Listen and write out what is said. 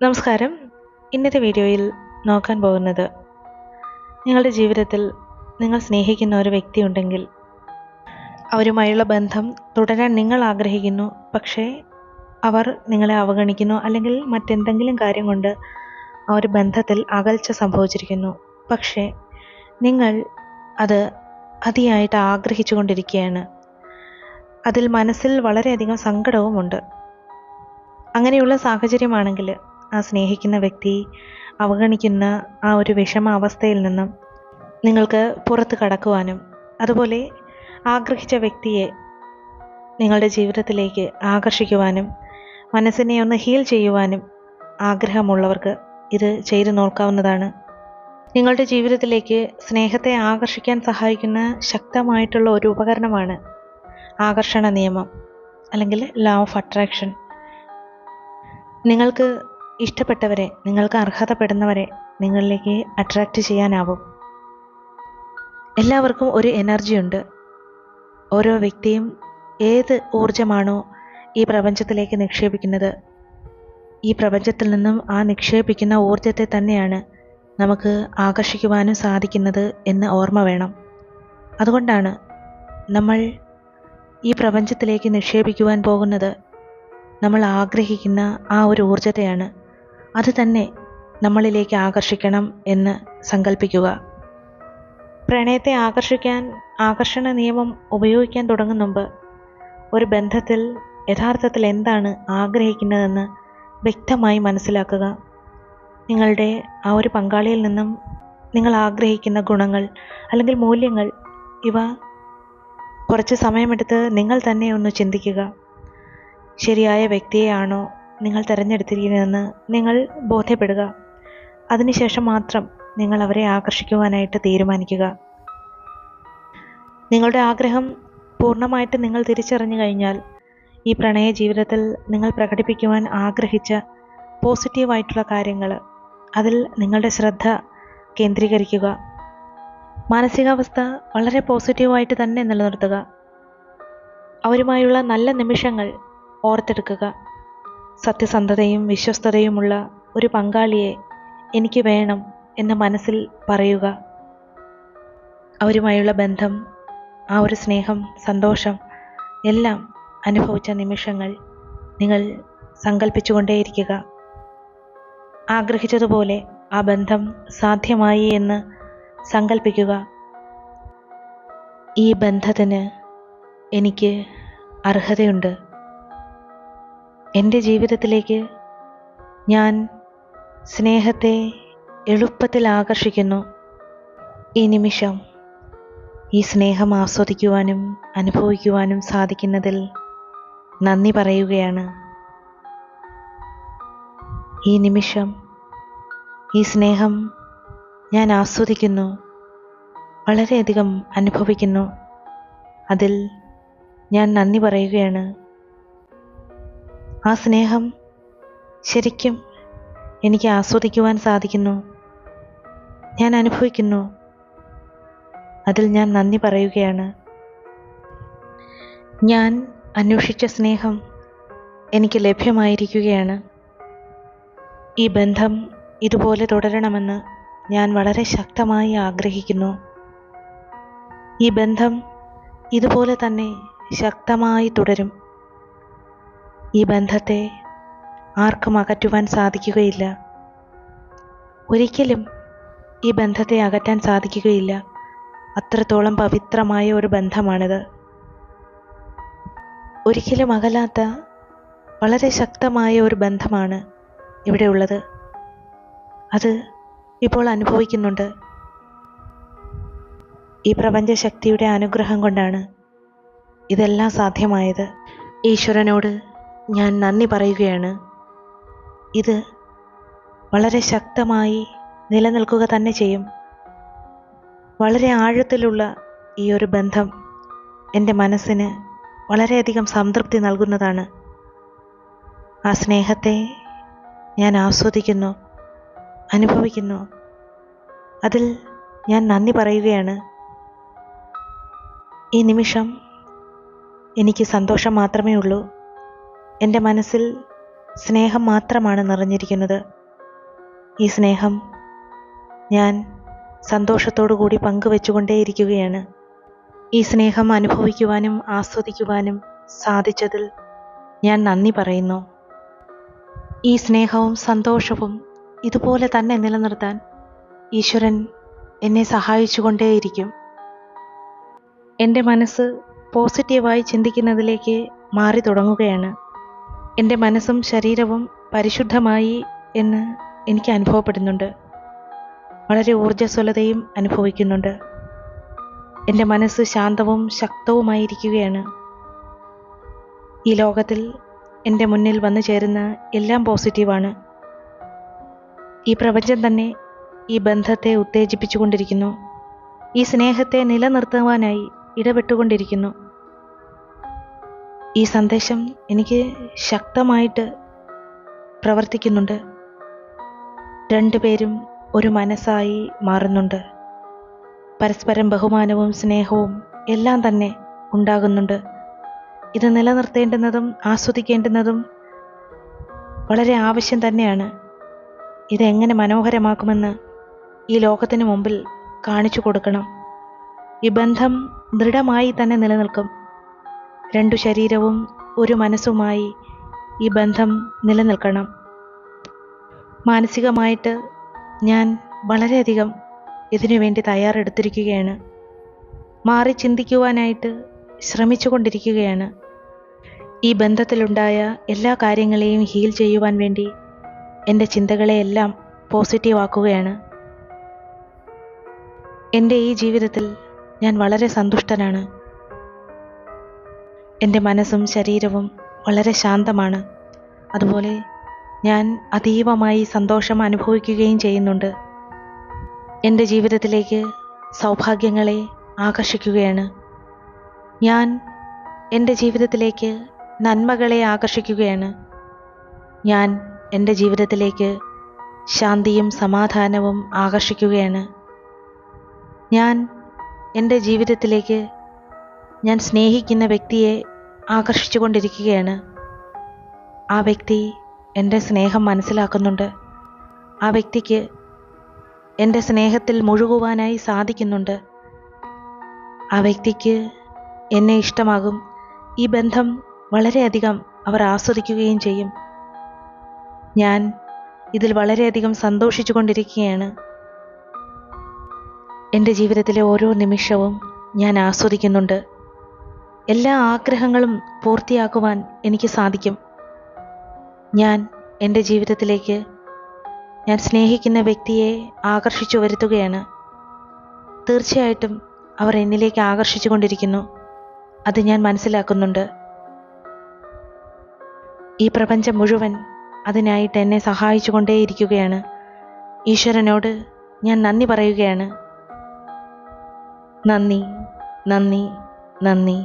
നമസ്കാരം. ഇന്നത്തെ വീഡിയോയിൽ നോക്കാൻ പോകുന്നത് നിങ്ങളുടെ ജീവിതത്തിൽ നിങ്ങൾ സ്നേഹിക്കുന്ന ഒരു വ്യക്തി ഉണ്ടെങ്കിൽ അവരുമായുള്ള ബന്ധം തുടരാൻ നിങ്ങൾ ആഗ്രഹിക്കുന്നു പക്ഷേ അവർ നിങ്ങളെ അവഗണിക്കുന്നു അല്ലെങ്കിൽ മറ്റെന്തെങ്കിലും കാര്യം കൊണ്ട് ആ ഒരു ബന്ധത്തിൽ അകൽച്ച സംഭവിച്ചിരിക്കുന്നു. പക്ഷേ നിങ്ങൾ അത് അതിയായിട്ട് ആഗ്രഹിച്ചു കൊണ്ടിരിക്കുകയാണ് അതിൽ മനസ്സിൽ വളരെയധികം സങ്കടവുമുണ്ട്. അങ്ങനെയുള്ള സാഹചര്യമാണെങ്കിൽ ആ സ്നേഹിക്കുന്ന വ്യക്തി അവഗണിക്കുന്ന ആ ഒരു വിഷമാവസ്ഥയിൽ നിന്നും നിങ്ങൾക്ക് പുറത്ത് കടക്കുവാനും അതുപോലെ ആഗ്രഹിച്ച വ്യക്തിയെ നിങ്ങളുടെ ജീവിതത്തിലേക്ക് ആകർഷിക്കുവാനും മനസ്സിനെ ഒന്ന് ഹീൽ ചെയ്യുവാനും ആഗ്രഹമുള്ളവർക്ക് ഇത് ചെയ്തു നോക്കാവുന്നതാണ്. നിങ്ങളുടെ ജീവിതത്തിലേക്ക് സ്നേഹത്തെ ആകർഷിക്കാൻ സഹായിക്കുന്ന ശക്തമായിട്ടുള്ള ഒരു ഉപകരണമാണ് ആകർഷണ നിയമം അല്ലെങ്കിൽ ലോ ഓഫ് അട്രാക്ഷൻ നിങ്ങൾക്ക് ഇഷ്ടപ്പെട്ടവരെ നിങ്ങൾക്ക് അർഹതപ്പെടുന്നവരെ നിങ്ങളിലേക്ക് അട്രാക്റ്റ് ചെയ്യാനാവും. എല്ലാവർക്കും ഒരു എനർജിയുണ്ട് ഓരോ വ്യക്തിയും ഏത് ഊർജമാണോ ഈ പ്രപഞ്ചത്തിലേക്ക് നിക്ഷേപിക്കുന്നത് ഈ പ്രപഞ്ചത്തിൽ നിന്നും ആ നിക്ഷേപിക്കുന്ന ഊർജത്തെ തന്നെയാണ് നമുക്ക് ആകർഷിക്കുവാനും സാധിക്കുന്നത് എന്ന് ഓർമ്മ വേണം. അതുകൊണ്ടാണ് നമ്മൾ ഈ പ്രപഞ്ചത്തിലേക്ക് നിക്ഷേപിക്കുവാൻ പോകുന്നത്. നമ്മൾ ആഗ്രഹിക്കുന്ന ആ ഒരു ഊർജത്തെയാണ് അത് തന്നെ നമ്മളിലേക്ക് ആകർഷിക്കണം എന്ന് സങ്കല്പിക്കുക പ്രണയത്തെ ആകർഷിക്കാൻ ആകർഷണ നിയമം ഉപയോഗിക്കാൻ തുടങ്ങും മുമ്പ് ഒരു ബന്ധത്തിൽ യഥാർത്ഥത്തിൽ എന്താണ് ആഗ്രഹിക്കുന്നതെന്ന് വ്യക്തമായി മനസ്സിലാക്കുക. നിങ്ങളുടെ ആ ഒരു പങ്കാളിയിൽ നിന്നും നിങ്ങൾ ആഗ്രഹിക്കുന്ന ഗുണങ്ങൾ അല്ലെങ്കിൽ മൂല്യങ്ങൾ ഇവ കുറച്ച് സമയമെടുത്ത് നിങ്ങൾ തന്നെ ഒന്ന് ചിന്തിക്കുക. ശരിയായ വ്യക്തിയെയാണോ നിങ്ങൾ തിരഞ്ഞെടുത്തിരിക്കുന്നതെന്ന് നിങ്ങൾ ബോധ്യപ്പെടുക. അതിനുശേഷം മാത്രം നിങ്ങൾ അവരെ ആകർഷിക്കുവാനായിട്ട് തീരുമാനിക്കുക. നിങ്ങളുടെ ആഗ്രഹം പൂർണമായിട്ട് നിങ്ങൾ തിരിച്ചറിഞ്ഞു കഴിഞ്ഞാൽ ഈ പ്രണയ ജീവിതത്തിൽ നിങ്ങൾ പ്രകടിപ്പിക്കുവാൻ ആഗ്രഹിച്ച പോസിറ്റീവായിട്ടുള്ള കാര്യങ്ങൾ അതിൽ നിങ്ങളുടെ ശ്രദ്ധ കേന്ദ്രീകരിക്കുക. മാനസികാവസ്ഥ വളരെ പോസിറ്റീവായിട്ട് തന്നെ നിലനിർത്തുക. അവരുമായുള്ള നല്ല നിമിഷങ്ങൾ ഓർത്തെടുക്കുക. സത്യസന്ധതയും വിശ്വസ്തതയുമുള്ള ഒരു പങ്കാളിയെ എനിക്ക് വേണം എന്ന് മനസ്സിൽ പറയുക. അവരുമായുള്ള ബന്ധം ആ ഒരു സ്നേഹം സന്തോഷം എല്ലാം അനുഭവിച്ച നിമിഷങ്ങൾ നിങ്ങൾ സങ്കല്പിച്ചുകൊണ്ടേയിരിക്കുക ആഗ്രഹിച്ചതുപോലെ ആ ബന്ധം സാധ്യമായി എന്ന് സങ്കല്പിക്കുക ഈ ബന്ധത്തിന് എനിക്ക് അർഹതയുണ്ട്. എന്റെ ജീവിതത്തിലേക്ക് ഞാൻ സ്നേഹത്തെ എളുപ്പത്തിൽ ആകർഷിക്കുന്നു. ഈ നിമിഷം ഈ സ്നേഹം ആസ്വദിക്കുവാനും അനുഭവിക്കുവാനും സാധിക്കുന്നതിൽ നന്ദി പറയുകയാണ്. ഈ നിമിഷം ഈ സ്നേഹം ഞാൻ ആസ്വദിക്കുന്നു വളരെയധികം അനുഭവിക്കുന്നു. അതിൽ ഞാൻ നന്ദി പറയുകയാണ്. ആ സ്നേഹം ശരിക്കും എനിക്ക് ആസ്വദിക്കുവാൻ സാധിക്കുന്നു. ഞാൻ അനുഭവിക്കുന്നു. അതിൽ ഞാൻ നന്ദി പറയുകയാണ്. ഞാൻ അന്വേഷിച്ച സ്നേഹം എനിക്ക് ലഭ്യമായിരിക്കുകയാണ്. ഈ ബന്ധം ഇതുപോലെ തുടരണമെന്ന് ഞാൻ വളരെ ശക്തമായി ആഗ്രഹിക്കുന്നു. ഈ ബന്ധം ഇതുപോലെ തന്നെ ശക്തമായി തുടരും. ഈ ബന്ധത്തെ ആർക്കും അകറ്റുവാൻ സാധിക്കുകയില്ല. ഒരിക്കലും ഈ ബന്ധത്തെ അകറ്റാൻ സാധിക്കുകയില്ല. അത്രത്തോളം പവിത്രമായ ഒരു ബന്ധമാണിത്. ഒരിക്കലും അകലാത്ത വളരെ ശക്തമായ ഒരു ബന്ധമാണ് ഇവിടെ ഉള്ളത്. അത് ഇപ്പോൾ അനുഭവിക്കുന്നുണ്ട്. ഈ പ്രപഞ്ചശക്തിയുടെ അനുഗ്രഹം കൊണ്ടാണ് ഇതെല്ലാം സാധ്യമായത്. ഈശ്വരനോട് ഞാൻ നന്ദി പറയുകയാണ്. ഇത് വളരെ ശക്തമായി നിലനിൽക്കുക തന്നെ ചെയ്യും. വളരെ ആഴത്തിലുള്ള ഈ ഒരു ബന്ധം എന്റെ മനസ്സിന് വളരെയധികം സംതൃപ്തി നൽകുന്നതാണ്. ആ സ്നേഹത്തെ ഞാൻ ആസ്വദിക്കുന്നു അനുഭവിക്കുന്നു. അതിൽ ഞാൻ നന്ദി പറയുകയാണ്. ഈ നിമിഷം എനിക്ക് സന്തോഷം മാത്രമേ ഉള്ളൂ. എന്റെ മനസ്സിൽ സ്നേഹം മാത്രമാണ് നിറഞ്ഞിരിക്കുന്നത്. ഈ സ്നേഹം ഞാൻ സന്തോഷത്തോടു കൂടി പങ്കുവെച്ചുകൊണ്ടേയിരിക്കുകയാണ്. ഈ സ്നേഹം അനുഭവിക്കുവാനും ആസ്വദിക്കുവാനും സാധിച്ചതിൽ ഞാൻ നന്ദി പറയുന്നു. ഈ സ്നേഹവും സന്തോഷവും ഇതുപോലെ തന്നെ നിലനിർത്താൻ ഈശ്വരൻ എന്നെ സഹായിച്ചുകൊണ്ടേയിരിക്കും. എന്റെ മനസ്സ് പോസിറ്റീവായി ചിന്തിക്കുന്നതിലേക്ക് മാറി തുടങ്ങുകയാണ്. എന്റെ മനസ്സും ശരീരവും പരിശുദ്ധമായി എന്ന് എനിക്ക് അനുഭവപ്പെടുന്നുണ്ട്. വളരെ ഊർജസ്വലതയും അനുഭവിക്കുന്നുണ്ട്. എന്റെ മനസ്സ് ശാന്തവും ശക്തവുമായിരിക്കുകയാണ്. ഈ ലോകത്തിൽ എന്റെ മുന്നിൽ വന്നു ചേരുന്ന എല്ലാം പോസിറ്റീവാണ്. ഈ പ്രപഞ്ചം തന്നെ ഈ ബന്ധത്തെ ഉത്തേജിപ്പിച്ചുകൊണ്ടിരിക്കുന്നു. ഈ സ്നേഹത്തെ നിലനിർത്തുവാനായി ഇടപെട്ടുകൊണ്ടിരിക്കുന്നു. ഈ സന്ദേശം എനിക്ക് ശക്തമായിട്ട് പ്രവർത്തിക്കുന്നുണ്ട്. രണ്ടുപേരും ഒരു മനസ്സായി മാറുന്നുണ്ട്. പരസ്പരം ബഹുമാനവും സ്നേഹവും എല്ലാം തന്നെ ഉണ്ടാകുന്നുണ്ട്. ഇത് നിലനിർത്തേണ്ടുന്നതും ആസ്വദിക്കേണ്ടുന്നതും വളരെ ആവശ്യം തന്നെയാണ്. ഇതെങ്ങനെ മനോഹരമാക്കുമെന്ന് ഈ ലോകത്തിന് മുമ്പിൽ കാണിച്ചു കൊടുക്കണം. ഈ ബന്ധം ദൃഢമായി തന്നെ നിലനിൽക്കും. രണ്ടു ശരീരവും ഒരു മനസ്സുമായി ഈ ബന്ധം നിലനിൽക്കണം. മാനസികമായിട്ട് ഞാൻ വളരെയധികം ഇതിനു വേണ്ടി തയ്യാറെടുത്തിരിക്കുകയാണ്. മാറി ചിന്തിക്കുവാനായിട്ട് ശ്രമിച്ചുകൊണ്ടിരിക്കുകയാണ്. ഈ ബന്ധത്തിലുണ്ടായ എല്ലാ കാര്യങ്ങളെയും ഹീൽ ചെയ്യുവാൻ വേണ്ടി എന്റെ ചിന്തകളെയെല്ലാം പോസിറ്റീവ് ആക്കുകയാണ് എന്റെ ഈ ജീവിതത്തിൽ ഞാൻ വളരെ സന്തുഷ്ടനാണ്. എന്റെ മനസ്സും ശരീരവും വളരെ ശാന്തമാണ്. അതുപോലെ ഞാൻ അതീവമായി സന്തോഷം അനുഭവിക്കുകയും ചെയ്യുന്നുണ്ട്. എന്റെ ജീവിതത്തിലേക്ക് സൗഭാഗ്യങ്ങളെ ആകർഷിക്കുകയാണ്. ഞാൻ എന്റെ ജീവിതത്തിലേക്ക് നന്മകളെ ആകർഷിക്കുകയാണ്. ഞാൻ എന്റെ ജീവിതത്തിലേക്ക് ശാന്തിയും സമാധാനവും ആകർഷിക്കുകയാണ്. ഞാൻ എന്റെ ജീവിതത്തിലേക്ക് ഞാൻ സ്നേഹിക്കുന്ന വ്യക്തിയെ ആകർഷിച്ചു കൊണ്ടിരിക്കുകയാണ്. ആ വ്യക്തി എന്റെ സ്നേഹം മനസ്സിലാക്കുന്നുണ്ട്. ആ വ്യക്തിക്ക് എന്റെ സ്നേഹത്തിൽ മുഴുകുവാനായി സാധിക്കുന്നുണ്ട്. ആ വ്യക്തിക്ക് എന്നെ ഇഷ്ടമാകും. ഈ ബന്ധം വളരെയധികം അവർ ആസ്വദിക്കുകയും ചെയ്യും. ഞാൻ ഇതിൽ വളരെയധികം സന്തോഷിച്ചു കൊണ്ടിരിക്കുകയാണ്. എന്റെ ജീവിതത്തിലെ ഓരോ നിമിഷവും ഞാൻ ആസ്വദിക്കുന്നുണ്ട്. എല്ലാ ആഗ്രഹങ്ങളും പൂർത്തിയാക്കുവാൻ എനിക്ക് സാധിക്കും. ഞാൻ എന്റെ ജീവിതത്തിലേക്ക് ഞാൻ സ്നേഹിക്കുന്ന വ്യക്തിയെ ആകർഷിച്ചു വരുത്തുകയാണ്. തീർച്ചയായിട്ടും അവർ എന്നിലേക്ക് ആകർഷിച്ചു കൊണ്ടിരിക്കുന്നു. അത് ഞാൻ മനസ്സിലാക്കുന്നുണ്ട്. ഈ പ്രപഞ്ചം മുഴുവൻ അതിനായിട്ട് എന്നെ സഹായിച്ചു കൊണ്ടേയിരിക്കുകയാണ്. ഈശ്വരനോട് ഞാൻ നന്ദി പറയുകയാണ്. നന്ദി നന്ദി നന്ദി.